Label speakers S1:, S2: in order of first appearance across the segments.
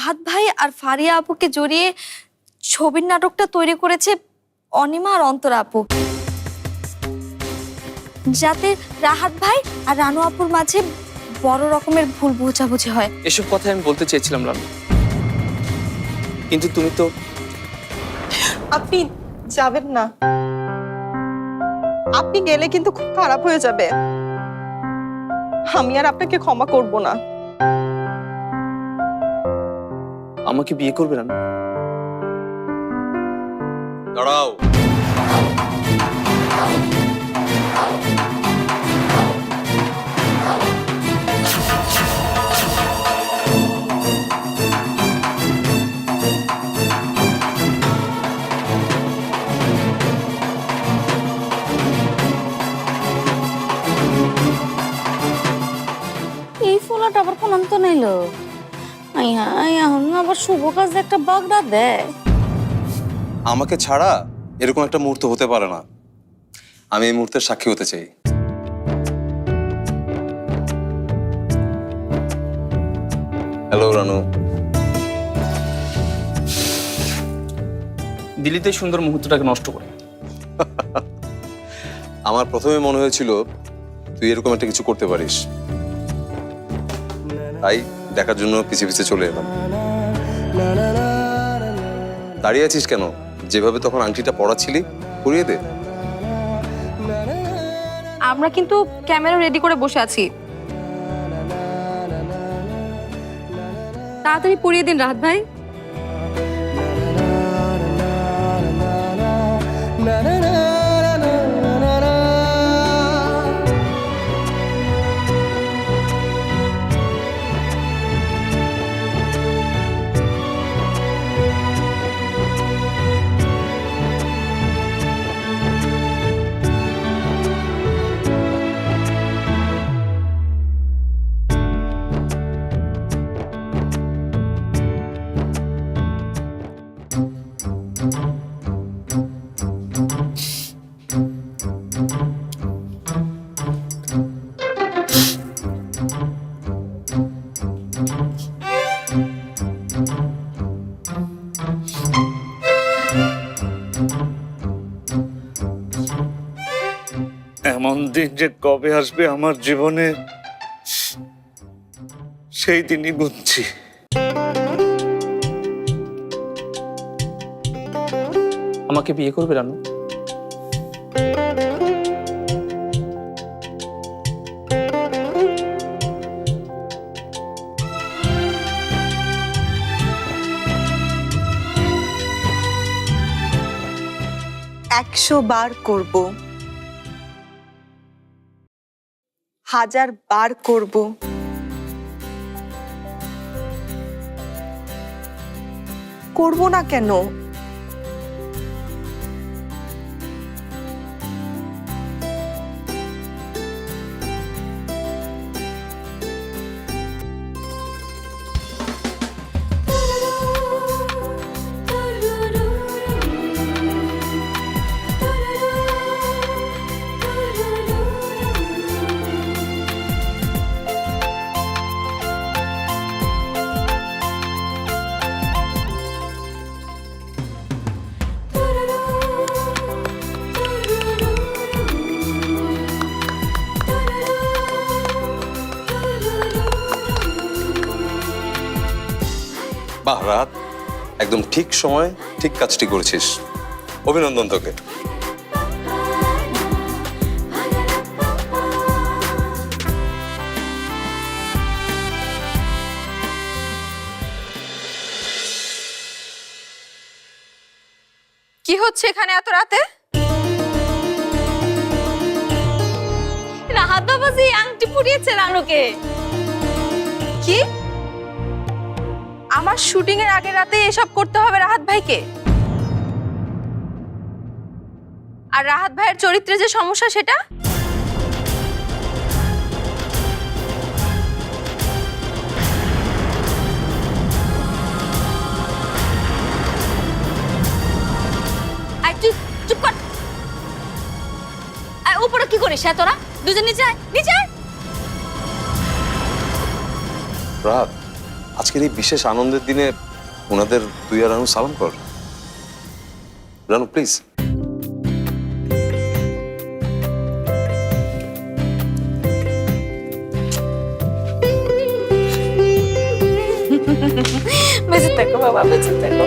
S1: রাহাত ভাই আর ফারিয়া আপুকে জড়িয়ে ছবির নাটকটা তৈরি করেছে অনিমা আর অন্তরা আপু। যাতে রাহাত ভাই আর রানু আপুর মাঝে বড় রকমের ভুল বোঝাবুঝি হয়।
S2: এসব কথাই আমি বলতে চেয়েছিলাম রানু। কিন্তু তুমি তো
S3: আপনি যাবেন না। আপনি গেলে কিন্তু খুব খারাপ হয়ে যাবে। আমি আর আপনাকে ক্ষমা করব না।
S2: আমাকে বিয়ে করবে রানু
S4: দাঁড়াও।
S5: এই ফোলাটা আবার কোন অন্ত নাইলো। আবার শুভ কাজে একটা বাগড়া দেয়।
S4: আমাকে ছাড়া এরকম একটা মুহূর্ত হতে পারে না। আমি এই মুহূর্তের সাক্ষী হতে চাই। হ্যালো রানু।
S2: দিল্লিতে সুন্দর মুহূর্তটাকে নষ্ট করে।
S4: আমার প্রথমে মনে হয়েছিল তুই এরকম একটা কিছু করতে পারিস। তাই দেখার জন্য পিছিয়ে পিছিয়ে চলে এলাম। দাঁড়িয়ে আছিস কেন? যেভাবে তখন আংটিটা পড়াচ্ছিলি পরিয়ে দে।
S1: আমরা কিন্তু ক্যামেরা রেডি করে বসে আছি। তাড়াতাড়ি পরিয়ে দিন রাহাত ভাই।
S6: দিন যে কবে আসবে আমার জীবনে সেই দিনই বুঝছি
S2: আমাকে বিয়ে করবে রানু?
S3: একশো বার করব। হাজার বার করব। করব না কেন?
S4: বাহ, রাত। একদম ঠিক সময়, ঠিক কাজটি করেছিস। অভিনন্দন তোকে।
S1: কি হচ্ছে এখানে এত রাতে? রাহাত বাবাজি, আংটি পরিয়েছে রানুকে। কি? আমার শুটিং এর আগের রাতে এসব করতে হবে রাহাত ভাইকে। আর রাহাত ভাইয়ের চরিত্রে যে সমস্যা সেটা? চুপ কর। উপরে কি করিস তোরা দুজন নিচে নিচে
S4: রাত আজকের এই বিশেষ আনন্দের দিনে ওনাদের তুই আর রানু সালাম কর। রানু প্লিজ
S5: বেঁচে থাকো বাবা বেঁচে থাকো।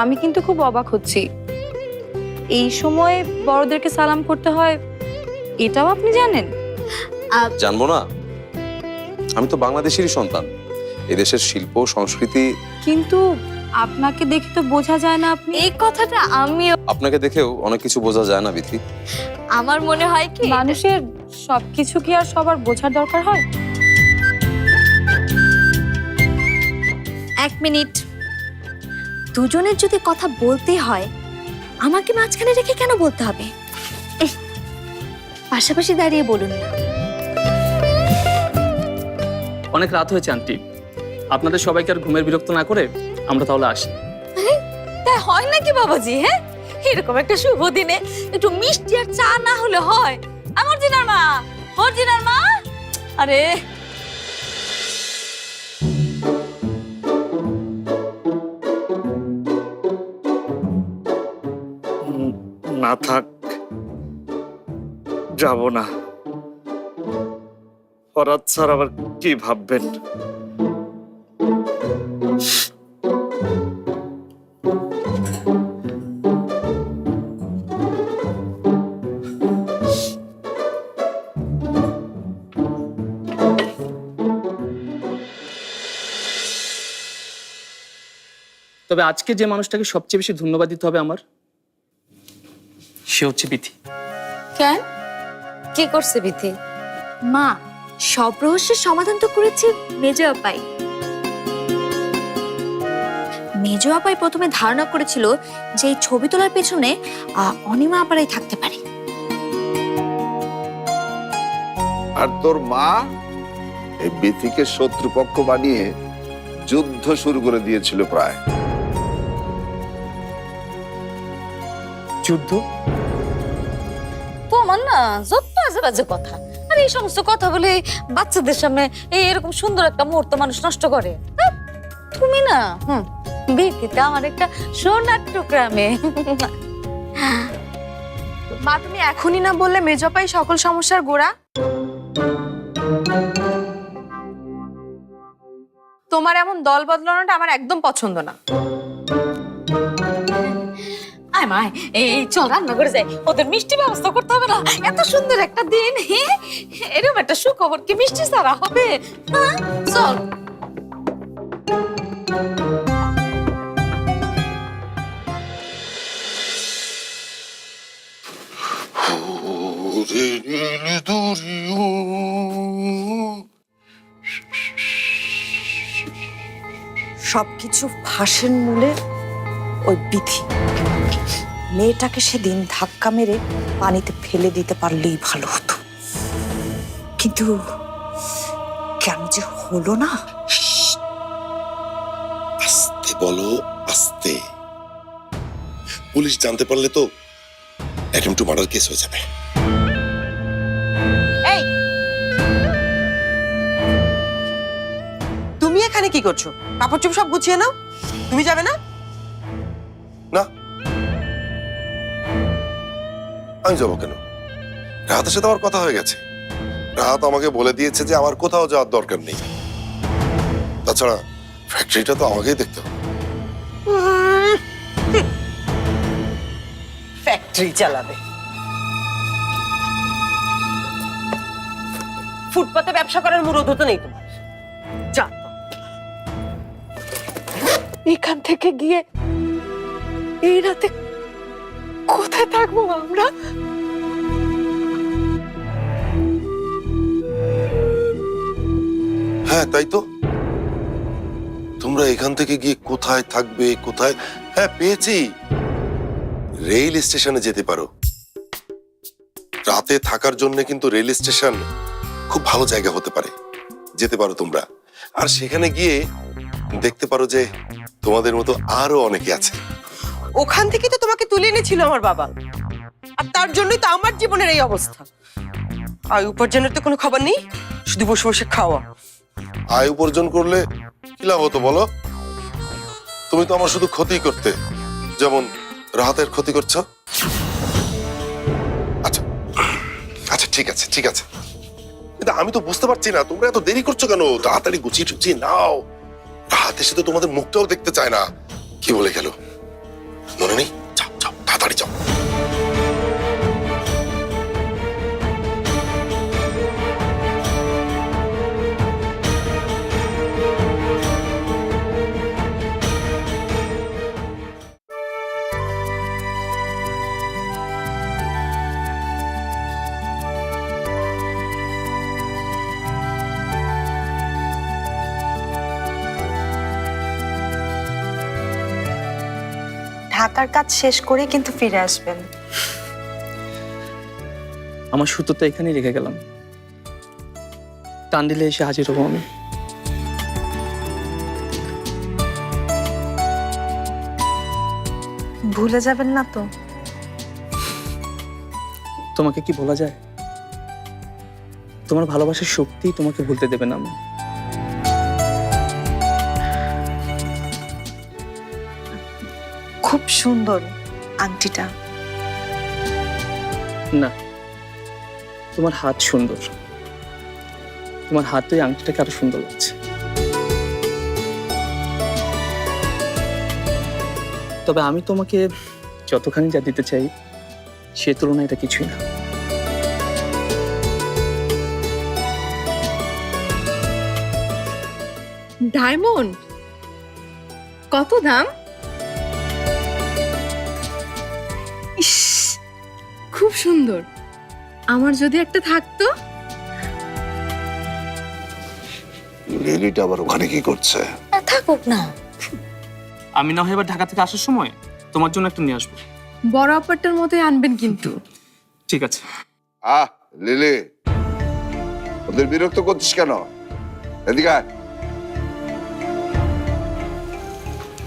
S1: আমি কিন্তু খুব অবাক হচ্ছি। এই সময় বড়দেরকে সালাম করতে হয় এটাও আপনি জানেন?
S4: জানব না। আমি তো বাংলাদেশেরই সন্তান। এদেশের শিল্প সংস্কৃতি
S1: কিন্তু আপনাকে দেখে তো বোঝা যায় না আপনি। এই কথাটা আমিও
S4: আপনাকে দেখেও অনেক কিছু বোঝা যায় না বিথি।
S1: আমার মনে হয় কি মানুষের সবকিছু কি আর সবার বোঝার দরকার হয়? এক মিনিট। দুজনের যদি কথা বলতে হয় আমাকে মাঝখানে রেখে কেন বলতে হবে? পাশাপাশি দাঁড়িয়ে বলুন না।
S2: অনেক রাত হয়েছে আন্টি। আপনাদের সবাইকে আর ঘুমের বিরক্ত না করে আমরা তাহলে আসি।
S5: তাই হয় নাকি বাবাজি হ্যাঁ? এরকম একটা শুভ দিনে একটু মিষ্টি আর চা না হলে হয়। আমার জিনার মা ওর জিনার মা। আরে
S6: না থাক, যাব না। ফরাদ স্যার আবার কি ভাববেন?
S2: তবে আজকে যে মানুষটাকে সবচেয়ে বেশি ধন্যবাদ দিতে হবে আমার সে হচ্ছে বিথি।
S5: কেন? কি করছে বিথি?
S1: মা সব রহস্যের সমাধান তো করেছে মেজো আপাই মেজো আপাই প্রথমে ধারণা করেছিল যে এই ছবি তোলার পেছনে অনিমা আপারাই থাকতে পারে।
S7: আর তোর মা এই বিথিকে শত্রুপক্ষ বানিয়ে যুদ্ধ শুরু করে দিয়েছিল প্রায়।
S2: যুদ্ধ?
S5: তোমার না যত আজে বাজে কথা। আর এই সমস্ত কথা বলে বাচ্চাদের সামনে এই এরকম সুন্দর একটা মুহূর্ত মানুষ নষ্ট করে। তুমি না, হুম বিথিতে আমার একটা সোনার টুকরা
S8: মা, তুমি এখনই না বললে মেজপাই সকল সমস্যার গোড়া? তোমার এমন দল বদলানোটা আমার একদম পছন্দ না।
S5: আয় মায় এই চল রান্না করে যাই। ওদের মিষ্টি ব্যবস্থা করতে হবে না। এত সুন্দর একটা দিন এরকম একটা সুখবর কি মিষ্টি ছাড়া হবে? হ্যাঁ চল।
S3: সবকিছু ফাঁসের মূলে ওই বিধি। মেয়েটাকে সেদিন ধাক্কা মেরে পানিতে ফেলে দিতে পারলেই ভালো হতো। কিন্তু কেন যে হলো না?
S9: আস্তে বলো আস্তে। পুলিশ জানতে পারলে তো অ্যাটেম্প টু মার্ডার কেস হয়ে যাবে।
S3: এই! তুমি এখানে কি করছ? কাপড় চোপ সব গুছিয়ে নাও। তুমি যাবে না
S9: না? আমি যাব কেন? রাহাতের সাথে আমার কথা হয়ে গেছে। রাহাত আমাকে বলে দিয়েছে যে আমার কোথাও যাওয়ার দরকার নেই। তাছাড়া ফ্যাক্টরিটা তো আমাকেই দেখতে হবে।
S3: ফ্যাক্টরি চালাবে। ফুটপাতে ব্যবসা করার মুরদ তো নেই তোমার। যা। এখান থেকে গিয়ে এই রাতে কোথায় থাকব আমরা?
S9: হ্যাঁ তাই তো। তোমরা এখান থেকে গিয়ে কোথায় থাকবে, কোথায়? হ্যাঁ পেয়েছি। রেল স্টেশনে যেতে পারো। রাতে থাকার জন্য কিন্তু রেল স্টেশন খুব ভালো জায়গা হতে পারে। যেতে পারো তোমরা। আর সেখানে গিয়ে দেখতে পারো যে তোমাদের মতো আরও অনেকে আছে।
S3: ওখান থেকে তো তোমাকে তুলে এনেছিল আমার বাবা। আর তার জন্যই তো আমার জীবনের এই অবস্থা। আয় উপার্জনের তো কোনো খবর নেই? শুধু বসে বসে খাওয়া।
S9: আয় উপার্জন করলে কি লাভ হতো বলো? তুমি তো আমার শুধু ক্ষতি করতে, যেমন রাহাতের ক্ষতি করছ। আচ্ছা আচ্ছা ঠিক আছে ঠিক আছে। কিন্তু আমি তো বুঝতে পারছি না, তোমরা এত দেরি করছ কেন? তাড়াতাড়ি গুছিয়ে টুচিয়ে নাও। রাহাত সাথে তোমাদের মুখটাও দেখতে চায় না। কি বলে গেল? মনে নেই যাও যাও তাড়াতাড়ি যাও
S8: ঢাকার কাজ শেষ করে কিন্তু ফিরে আসবেন।
S2: আমার সুতো তো এখানেই রেখে গেলাম। টান দিলে এসে হাজির হব আমি।
S8: ভুলে যাবেন না তো।
S2: তোমাকে কি বলা যায়? তোমার ভালোবাসার শক্তি তোমাকে ভুলতে দেবে না। আমি
S8: সুন্দর আংটিটা।
S2: না তোমার হাত সুন্দর। তোমার হাত ওই আংটিটাকে আরও সুন্দর লাগছে। তবে আমি তোমাকে যতখানি যা দিতে চাই সে তুলনায় এটা কিছুই না।
S8: ডায়মন্ড? কত দাম? সুন্দর। আমার যদি একটা থাকতো?
S7: লিলিটা আবার ওখানে কি করছে?
S5: থাকুক না।
S2: আমি না হয় এবার ঢাকা থেকে আসার সময় তোমার জন্য একটা নিয়ে আসব।
S8: বড় অপারটার মতোই আনবেন কিন্তু।
S2: ঠিক আছে।
S7: আহ লিলি ওদের বিরক্ত করছিস কেন? এদিকে আয়।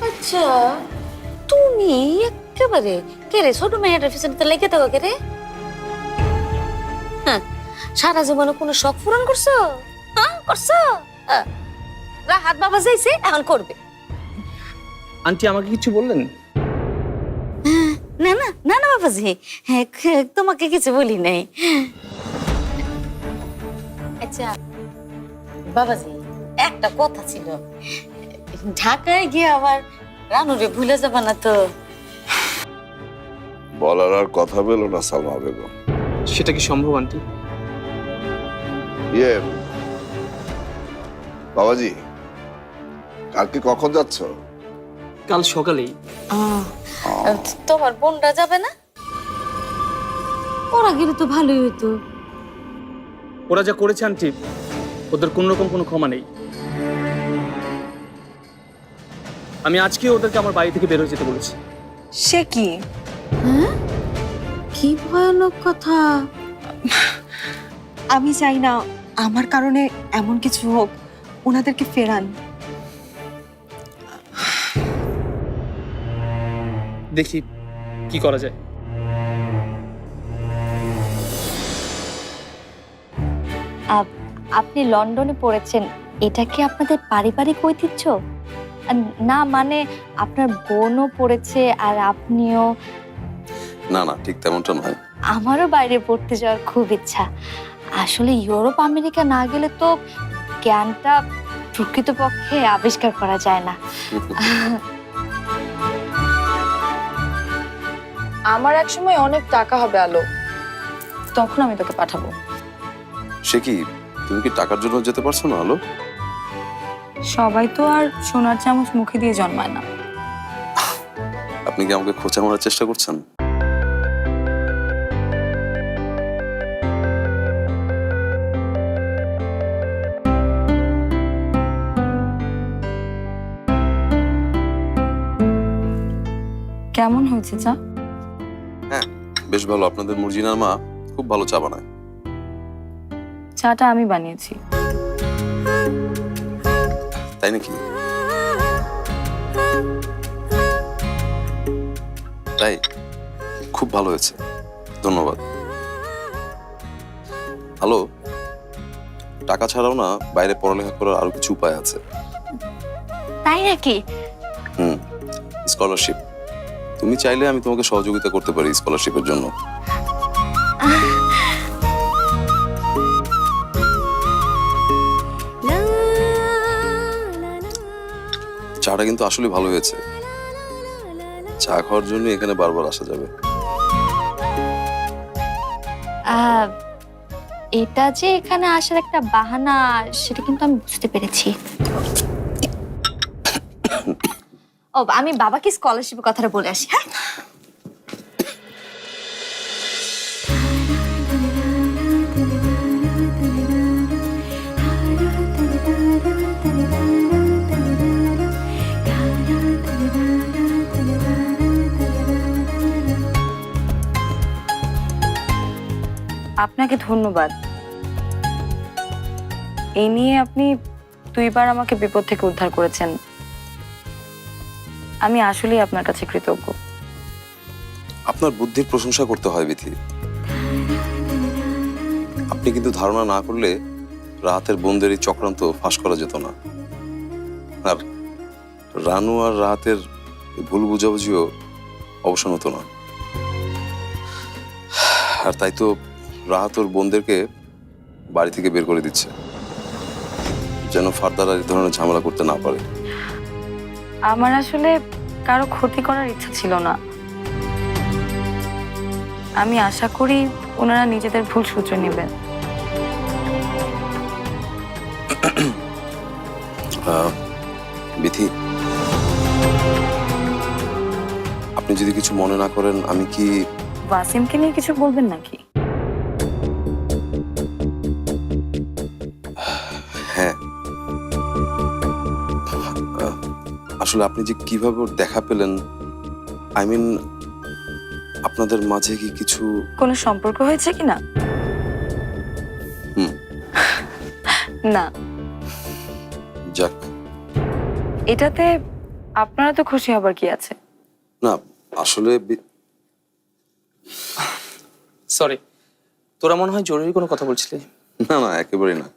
S5: আচ্ছা তুমি একেবারে কে রে ছোট মেয়েটার পিছনে তো লেগে থাকো কে রে? সারা জীবনে কোনো শখ পূরণ করছ? হ্যাঁ করছ? হ্যাঁ। রাহাত বাবা যাইছে এখন করবে।
S2: আন্টি আমাকে কিছু বললেন?
S5: না না না না বাবাজি। হ্যাঁ তোমাকে কিছু বলি নাই। আচ্ছা বাবাজি একটা কথা ছিল। ঢাকায় গিয়ে আবার রানুরে ভুলে যাবা না তো?
S7: বলার আর কথা বেলো না সালমা বেগম।
S2: সেটা কি সম্ভব আন্টি?
S7: ইয়ে বাবাজি কালকে কখন যাচ্ছ?
S2: কাল সকালেই।
S5: তোমার বোনরা যাবে না? ওরা গেলে তো ভালোই হতো।
S2: ওরা যা করেছে আন্টি ওদের কোন রকম কোনো ক্ষমা নেই। আমি আজকে ওদেরকে আমার বাড়ি থেকে বের হয়ে যেতে বলেছি।
S8: সে কি?
S5: কি ভয়ানক কথা।
S8: আমি চাই না আমার কারণে এমন কিছু হোক ওনাদেরকে ফেরান।
S2: দেখি কি করা যায়।
S1: আপ- আপনি লন্ডনে পড়েছেন এটা কি আপনাদের পারিবারিক ঐতিহ্য? আহ, না মানে আপনার বোনও পড়েছে আর আপনিও?
S4: না না ঠিক তেমনটা নয়।
S1: আমারও বাইরে পড়তে যাওয়ার খুব ইচ্ছা। আসলে ইউরোপ আমেরিকা না গেলে তো জ্ঞানটা প্রকৃতপক্ষে আবিষ্কার করা যায় না।
S8: আমার এক সময় অনেক টাকা হবে আলো। তখন আমি তোকে পাঠাবো।
S4: সে কি তুমি কি টাকার জন্য যেতে পারছ না আলো?
S8: সবাই তো আর সোনার চামচ মুখে দিয়ে জন্মায় না।
S4: আপনি কি আমাকে খোঁচা মারার চেষ্টা করছেন?
S8: কেমন হয়েছে চা?
S4: হ্যাঁ বেশ ভালো। আপনাদের মুরজিনার মা খুব ভালো চা বানায়।
S8: চাটা আমি বানিয়েছি।
S4: তাই নাকি? তাই? খুব ভালো হয়েছে। ধন্যবাদ। হ্যালো? টাকা ছাড়াও না বাইরে পড়ালেখা করার আরও কিছু উপায় আছে?
S1: তাই নাকি?
S4: হুম স্কলারশিপ। তুমি চাইলে আমি তোমাকে সহযোগিতা করতে পারি স্কলারশিপের জন্য। চাটা কিন্তু আসলে ভালো হয়েছে। চা খাওয়ার জন্য এখানে বারবার আসা যাবে।
S1: এটা যে এখানে আসার একটা বাহানা, সেটা কিন্তু আমি বুঝতে পেরেছি। ও, আমি বাবাকে স্কলারশিপের কথাটা বলে আসি হ্যাঁ?
S8: আপনাকে ধন্যবাদ। এই নিয়ে আপনি দুইবার আমাকে বিপদ থেকে উদ্ধার করেছেন। আমি আসলেই আপনার কাছে কৃতজ্ঞ।
S4: আপনার বুদ্ধির প্রশংসা করতে হয়, বিথি। আপনি কিন্তু ধারণা না করলে রাতের বোনদের এই চক্রান্ত ফাঁস করা যেত না। আর রানু আর রাহাতের এই ভুল বুঝাবুঝিও অবসান হতো না। আর তাই তো রাহাত ওর বোনদেরকে বাড়ি থেকে বের করে দিচ্ছে, যেন ফার্দার আর এই ধরনের ঝামেলা করতে না পারে।
S8: আমার আসলে কারও ক্ষতি করার ইচ্ছা ছিল না। আমি আশা করি ওনারা নিজেদের ভুল সূত্রে নেবেন।
S4: বিথি আপনি যদি কিছু মনে না করেন আমি কি
S8: ওয়াসিমকে নিয়ে কিছু বলবেন নাকি?
S4: আসলে আপনি যে কীভাবে ওর দেখা পেলেন আই মিন আপনাদের মাঝে কি কিছু
S8: কোনো সম্পর্ক হয়েছে কি না? না।
S4: যাক।
S8: এটাতে আপনারা তো খুশি হবার কি আছে?
S4: না আসলে
S2: সরি তোরা মনে হয় জরুরি কোনো কথা বলছিলি?
S4: না না একেবারেই না।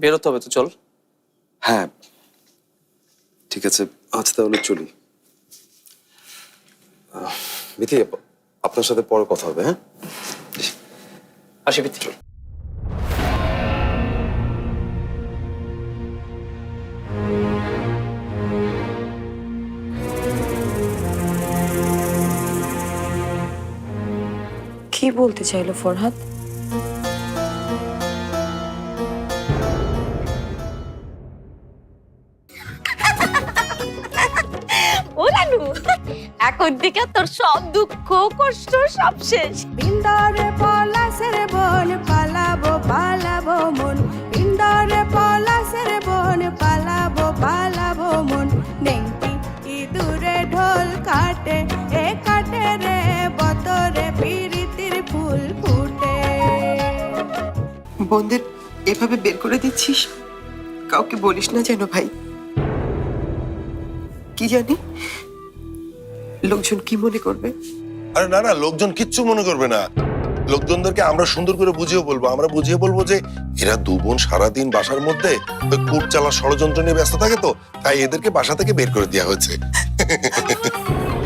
S2: বেরোতে হবে তো চল।
S4: হ্যাঁ ঠিক আছে আচ্ছা তাহলে চলি। বিথি আপনার সাথে পরে কথা হবে হ্যাঁ?
S2: আসি ভিত্তি
S8: কি বলতে চাইলো ফরহাদ?
S5: এখন থেকে তোর সব দুঃখ কষ্ট সব শেষ।
S10: ইন্দরে পলাশের বন পালাবো পালাবো মন। ইন্দরে পলাশের বন পালাবো পালাবো মন। নেংটি ইঁদুরে ঢোল কাটে এ কাটে রে বতরে পিরিতির ফুল ফুটে।
S3: বোনদের এভাবে বের করে দিচ্ছিস? কাউকে বলিস না যেন ভাই। কি জানি? লোকজন কি মনে করবে?
S9: আরে না না, লোকজন কিচ্ছু মনে করবে না। লোকজনদেরকে আমরা সুন্দর করে বুঝিয়ে বলব। আমরা বুঝিয়ে বলব যে এরা দু বোন সারাদিন বাসার মধ্যে ওই কূপ চালা ষড়যন্ত্র নিয়ে ব্যস্ত থাকে তো, তাই এদেরকে বাসা থেকে বের করে দেওয়া হয়েছে।